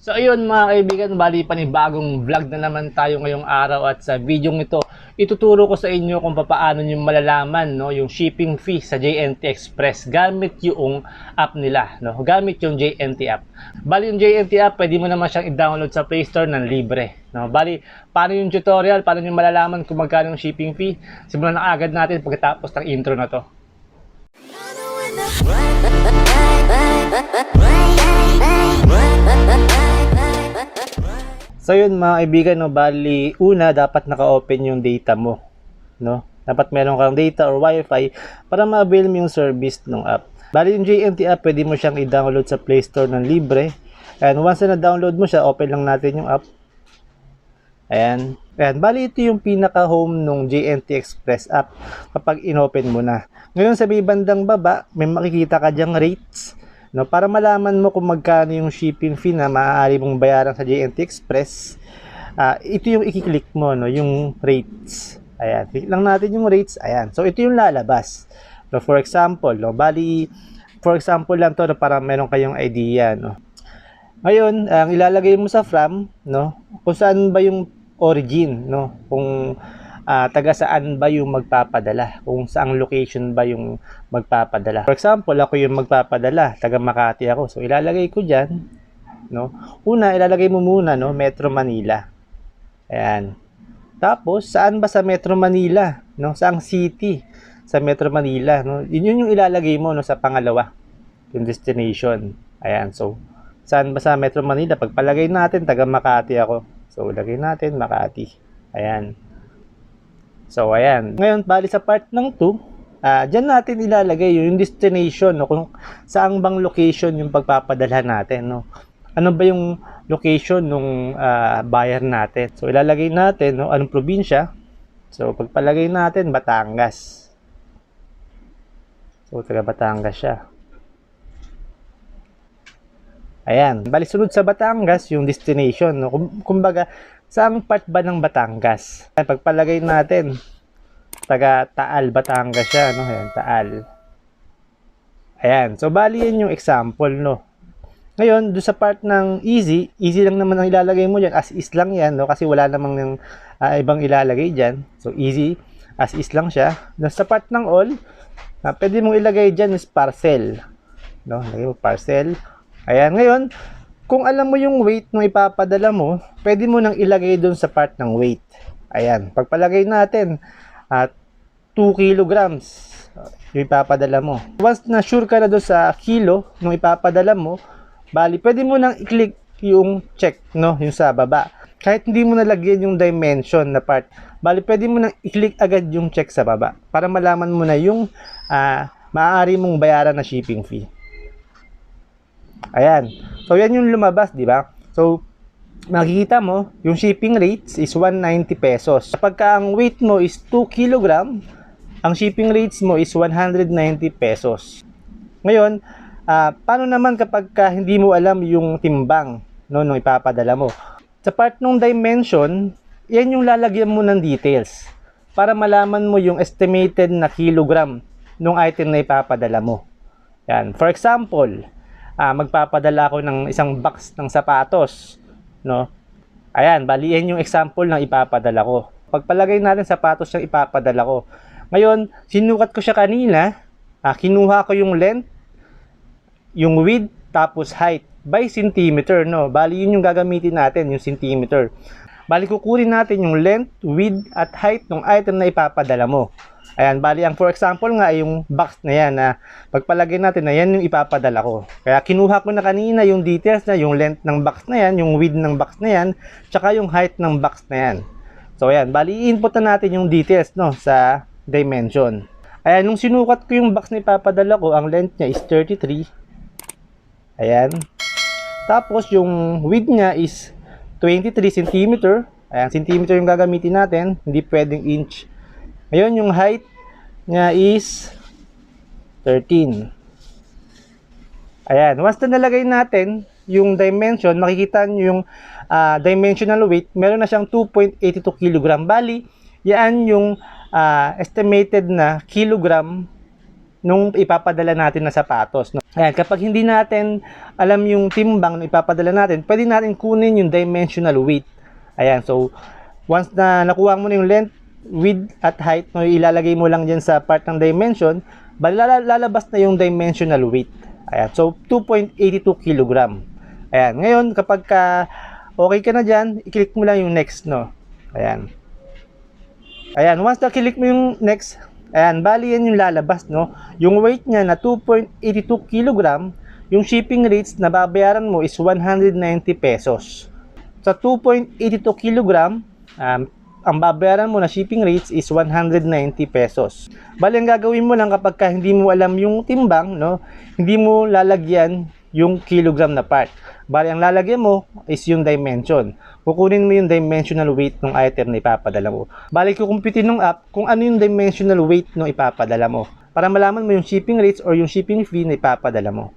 So ayun mga kaibigan, bali panibagong vlog na naman tayo ngayong araw at sa video ito, ituturo ko sa inyo kung paano nyo malalaman no, yung shipping fee sa JNT Express gamit yung app nila, no, gamit yung JNT app. Bali yung JNT app, pwede mo naman siyang i-download sa Play Store ng libre. No? Bali, paano yung tutorial, paano nyo malalaman kung magkano yung shipping fee, simulan na agad natin pagkatapos ng intro na to. So yun mga kaibigan, no, bali una dapat naka-open yung data mo, no? Dapat meron kang data or wifi para ma-avail mo yung service ng app. Bali yung JNT app, pwede mo siyang i-download sa Play Store ng libre. And once na na-download mo siya, open lang natin yung app. Ayan. Ayan. Bali ito yung pinaka-home ng JNT Express app kapag in-open mo na. Ngayon sa may bandang baba, may makikita ka dyang rates no para malaman mo kung magkano yung shipping fee na maaari mong bayaran sa JNT Express ah, ito yung i-click mo no yung rates. Ayan click lang natin yung rates. Ayan so ito yung lalabas. No for example no bali for example lang to no, para meron kayong idea no. Ngayon ang ilalagay mo sa from no kung saan ba yung origin no kung ah, taga saan ba yung magpapadala? Kung saang location ba yung magpapadala? For example ako yung magpapadala. Taga Makati ako. So ilalagay ko diyan no? Una ilalagay mo muna no Metro Manila. Ayan. Tapos saan ba sa Metro Manila no? Saang city sa Metro Manila no? Yun yun yung ilalagay mo no sa pangalawa yung destination. Ayan. So saan ba sa Metro Manila? Pagpalagay natin taga Makati ako. So ilagay natin Makati. Ayan So, ayan. Ngayon, bali sa part ng 2, ah dyan natin ilalagay yung destination, no? kung saan bang location yung pagpapadala natin. No? Ano ba yung location ng buyer natin? So, ilalagay natin, no? anong probinsya? So, pagpalagay natin, Batangas. So, taga Batangas siya. Ayan. Bali, sunod sa Batangas, yung destination. No? Kum- Kumbaga, Saang part ba ng Batangas? Pagpalagay natin, taga Taal, Batangas siya, no? Ayan, Taal. Ayan, so bali yan yung example, no? Ngayon, doon sa part ng easy, easy lang naman ang ilalagay mo dyan, as is lang yan, no? Kasi wala namang ng ah, ibang ilalagay dyan. So, easy, as is lang siya. Doon sa part ng all, ah, pwede mong ilagay dyan is parcel. No? Lagay mo parcel. Ayan, ngayon, kung alam mo yung weight ng ipapadala mo, pwede mo nang ilagay doon sa part ng weight. Ayan, pagpalagay natin at 2 kilograms uh, yung ipapadala mo. Once na sure ka na doon sa kilo ng ipapadala mo, bali pwede mo nang i-click yung check, no, yung sa baba. Kahit hindi mo nalagyan yung dimension na part, bali pwede mo nang i-click agad yung check sa baba para malaman mo na yung ah, maaari mong bayaran na shipping fee. Ayan. So, yan yung lumabas, di ba? So, makikita mo, yung shipping rates is 190 pesos. Kapag ka ang weight mo is 2 kg, ang shipping rates mo is 190 pesos. Ngayon, ah, paano naman kapag ka hindi mo alam yung timbang no, nung ipapadala mo? Sa part ng dimension, yan yung lalagyan mo ng details para malaman mo yung estimated na kilogram ng item na ipapadala mo. Yan. For example, ah, magpapadala ako ng isang box ng sapatos, no? Ayan, bali yan yung example ng ipapadala ko. Pagpalagay natin sapatos yung ipapadala ko. Ngayon, sinukat ko siya kanina, ah, kinuha ko yung length, yung width, tapos height by centimeter, no? Bali yun yung gagamitin natin, yung centimeter. Bali kukunin natin yung length, width, at height ng item na ipapadala mo. Ayan, bali ang for example nga yung box na yan na pagpalagay natin na yan yung ipapadala ko. Kaya kinuha ko na kanina yung details na yung length ng box na yan, yung width ng box na yan, tsaka yung height ng box na yan. So ayan, bali i-input na natin yung details no sa dimension. Ayan, nung sinukat ko yung box na ipapadala ko, ang length niya is 33. Ayan. Tapos yung width niya is 23 cm. Ayan, centimeter yung gagamitin natin, hindi pwedeng inch. Ngayon, yung height niya is 13. Ayan. Once na nalagay natin yung dimension, makikita nyo yung ah, dimensional weight, meron na siyang 2.82 kg. Bali, yan yung ah, estimated na kilogram nung ipapadala natin na sapatos. No? Ayan, kapag hindi natin alam yung timbang na ipapadala natin, pwede natin kunin yung dimensional weight. Ayan, so once na nakuha mo na yung length, width at height, no, ilalagay mo lang dyan sa part ng dimension, lalabas na yung dimensional weight. Ayan, so 2.82 kg. Ayan, ngayon kapag ka okay ka na dyan, i-click mo lang yung next, no. Ayan. Ayan, once na-click mo yung next, ayan, bali yan yung lalabas, no? Yung weight niya na 2.82 kg, yung shipping rates na babayaran mo is 190 pesos. Sa 2.82 kg, um, ang babayaran mo na shipping rates is 190 pesos. Bali, ang gagawin mo lang kapag ka hindi mo alam yung timbang, no? Hindi mo lalagyan yung kilogram na part. Bali, ang lalagyan mo is yung dimension. Kukunin mo yung dimensional weight ng item na ipapadala mo. Bali, kukumpitin ng app kung ano yung dimensional weight ng ipapadala mo. Para malaman mo yung shipping rates or yung shipping fee na ipapadala mo.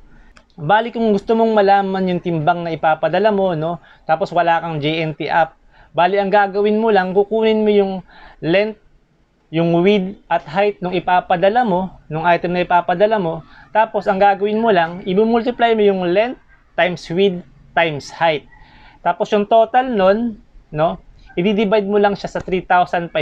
Bali, kung gusto mong malaman yung timbang na ipapadala mo, no? Tapos wala kang JNT app. Bali, ang gagawin mo lang, kukunin mo yung length, yung width at height nung ipapadala mo, nung item na ipapadala mo. Tapos, ang gagawin mo lang, i-multiply mo yung length times width times height. Tapos, yung total nun, no? I-divide mo lang siya sa 3,500.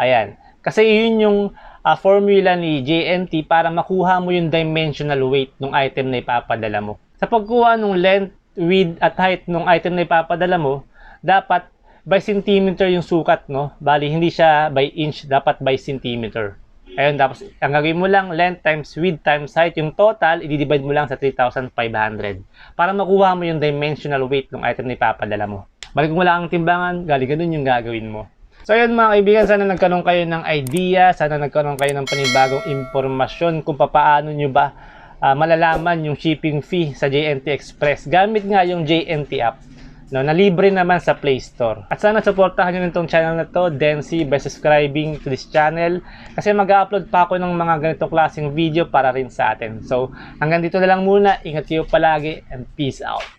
Ayan. Kasi yun yung ah, formula ni JNT para makuha mo yung dimensional weight ng item na ipapadala mo. Sa pagkuha ng length, width at height ng item na ipapadala mo, dapat by centimeter yung sukat, no? Bali, hindi siya by inch, dapat by centimeter. Ayun, tapos ang gagawin mo lang, length times width times height, yung total, i-divide mo lang sa 3,500 para makuha mo yung dimensional weight ng item na ipapadala mo. Bali, kung wala kang timbangan, gali ganun yung gagawin mo. So ayun mga kaibigan, sana nagkaroon kayo ng idea, sana nagkaroon kayo ng panibagong impormasyon kung paano nyo ba ah, malalaman yung shipping fee sa JNT Express gamit nga yung JNT app no, na libre naman sa Play Store. At sana supportahan nyo itong channel na to, Densi, by subscribing to this channel kasi mag-upload pa ako ng mga ganitong klaseng video para rin sa atin. So hanggang dito na lang muna, ingat kayo palagi and peace out.